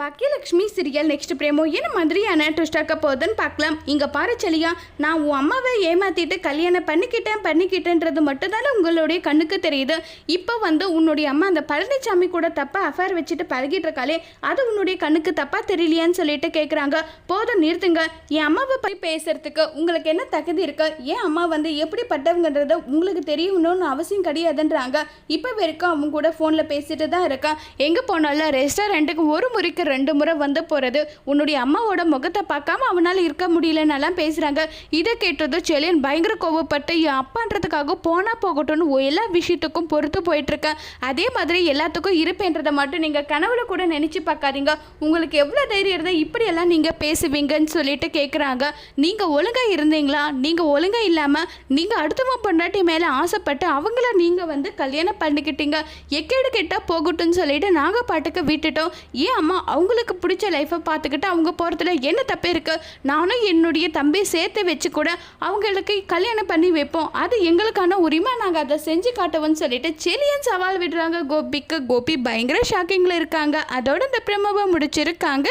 Bhagyalakshmi serial next பிரேமோ என்ன மாதிரியான ட்விஸ்டாக்க போகுதுன்னு பார்க்கலாம். இங்கே பாரு செலியா நான் உன் அம்மாவை ஏமாற்றிட்டு கல்யாணம் பண்ணிக்கிட்டேன் பண்ணிக்கிட்டேன்றது மட்டும் தானே உங்களுடைய கண்ணுக்கு தெரியுது. இப்போ வந்து உன்னுடைய அம்மா அந்த பழனிசாமி கூட தப்பாக அஃபேர் வச்சுட்டு பழகிட்டு இருக்காளே அது உன்னுடைய கண்ணுக்கு தப்பாக தெரியலையான்னு சொல்லிட்டு கேட்குறாங்க போதும் நிறுத்துங்க. என் அம்மாவை போய் பேசுறதுக்கு உங்களுக்கு என்ன தகுதி இருக்கு? ஏன் அம்மா வந்து எப்படிப்பட்டவங்கன்றத உங்களுக்கு தெரியணும்னு அவசியம் கிடையாதுன்றாங்க. இப்போ வரைக்கும் அவங்க கூட ஃபோனில் பேசிட்டு தான் இருக்கான். எங்கே போனாலும் ரெஸ்டாரண்ட்டுக்கு ஒரு முறைக்கு ரெண்டு முறை வந்து போகிறது உன்னுடைய அம்மாவோட முகத்தை பார்க்காம அவனால் இருக்க முடியலன்னெல்லாம் பேசுகிறாங்க இதை கேட்டதும் செலியன் பயங்கர கோவப்பட்டு என் அப்பான்றதுக்காக போனால் போகட்டும்னு எல்லா விஷயத்துக்கும் பொறுத்து போயிட்டுருக்கேன். அதே மாதிரி எல்லாத்துக்கும் இருப்பேன்றதை மட்டும் நீங்கள் கனவுல கூட நினச்சி பார்க்காதீங்க. உங்களுக்கு எவ்வளோ தைரியம் இருந்தால் இப்படியெல்லாம் நீங்கள் பேசுவீங்கன்னு சொல்லிட்டு கேட்குறாங்க நீங்கள் ஒழுங்காக இருந்தீங்களா? நீங்கள் ஒழுங்காக இல்லாமல் நீங்கள் அடுத்தவங்க பொண்டாட்டி மேலே ஆசைப்பட்டு அவங்கள நீங்கள் வந்து கல்யாணம் பண்ணிக்கிட்டீங்க. எக்கேடு கெட்டால் போகட்டும்னு சொல்லிட்டு நாங்கள் பாட்டுக்கு விட்டுட்டோம். ஏன் அம்மா அவங்களுக்கு பிடிச்ச லைஃப்பை பார்த்துக்கிட்டு அவங்க போகிறதுல என்ன தப்பு இருக்குது நானும் என்னுடைய தம்பி சேர்த்து வச்சு கூட அவங்களுக்கு கல்யாணம் பண்ணி வைப்போம். அது எங்களுக்கான உரிமை. நாங்கள் அதை செஞ்சு காட்டுவோம்னு சொல்லிட்டு செலியன் சவால் விடுறாங்க கோபிக்கு. கோபி பயங்கர ஷாக்கிங்கில் இருக்காங்க. அதோட இந்த பிரமவை முடிச்சிருக்காங்க.